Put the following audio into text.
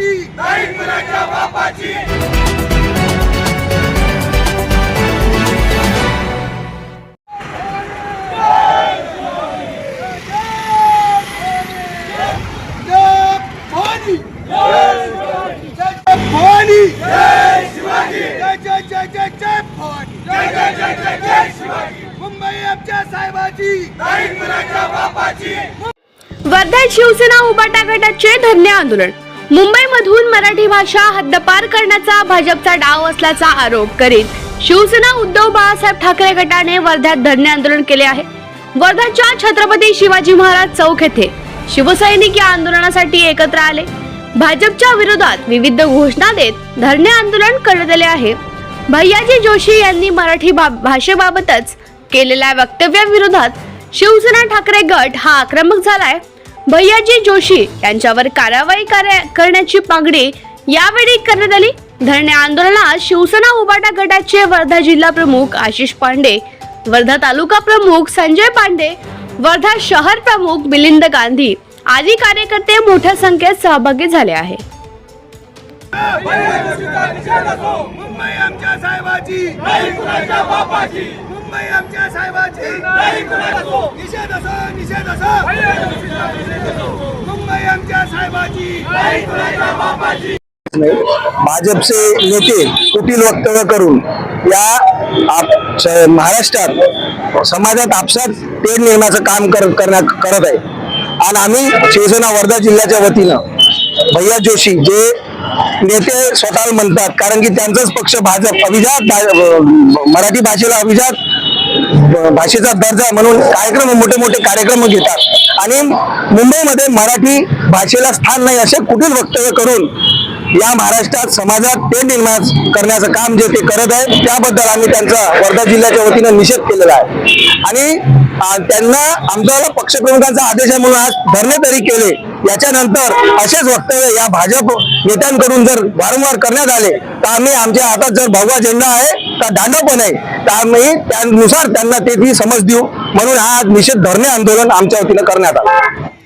साहेबाची जय भवानी जय भवानी जय जय जय जय जय भवानी मुंबई आमच्या साहेबाची वर्ध्यात शिवसेना उबाटा गटाचे धरणे आंदोलन. मुंबईमधून मराठी भाषा हद्दपार करण्याचा भाजपचा डाव असल्याचा आरोप करीत शिवसेना उद्धव बाळासाहेब ठाकरे गटाने वर्ध्यात धरणे आंदोलन केले आहे. वर्ध्याच्या छत्रपती शिवाजी महाराज चौक येथे शिवसैनिक या आंदोलनासाठी एकत्र आले. भाजपच्या विरोधात विविध घोषणा देत धरणे आंदोलन करण्यात आले आहे. भैयाजी जोशी यांनी मराठी भा- भाषेबाबतच केलेल्या वक्तव्याविरोधात शिवसेना ठाकरे गट हा आक्रमक झालाय. भैयाजी जोशी यांच्यावर कारवाई करण्याची मागणी यावेळी करण्यात आली. धरणे आंदोलनात शिवसेना उबाटा गटाचे वर्धा जिल्हा प्रमुख आशिष पांडे वर्धा तालुका प्रमुख संजय पांडे वर्धा शहर प्रमुख मिलिंद गांधी आदी कार्यकर्ते मोठ्या संख्येत सहभागी झाले आहे. मुंबई आमच्या साहेबाची. मुंबई आमच्या साहेबाची. निषेध निषेध मुंबई आमच्या साहेबाची भाजपचे नेते कुटील वक्तव्य करून या महाराष्ट्रात समाजात आपसात तेढ निर्माणाचं काम कर करण्यात करत आहे. आणि आम्ही शिवसेना वर्धा जिल्ह्याच्या वतीनं भैया जोशी जे नेते स्वतःला म्हणतात कारण की त्यांचाच पक्ष भाजप अभिजात मराठी भाषेला अभिजात भाषेचा दर्जा म्हणून कार्यक्रम मोठे मोठे कार्यक्रम घेतात. आणि मुंबईमध्ये मराठी भाषेला स्थान नाही असे कुठील वक्तव्य करून या महाराष्ट्रात समाजात ते निर्माण करण्याचं काम जे ते करत आहेत त्याबद्दल आम्ही त्यांचा वर्धा जिल्ह्याच्या वतीनं निषेध केलेला आहे. आणि त्यांना आमचा पक्षप्रमुखांचा आदेश आहे म्हणून आज धरणे तरी केले याच्यानंतर असेच वक्तव्य या भाजप नेत्यांकडून जर वारंवार करण्यात आले तर आम्ही आमच्या हातात जर भगवा झेंडा आहे तर दांडा पण आहे. तर आम्ही त्यानुसार त्यांना ते ती समज देऊ. म्हणून हा आज निषेध धरणे आंदोलन आमच्या वतीनं करण्यात आलं.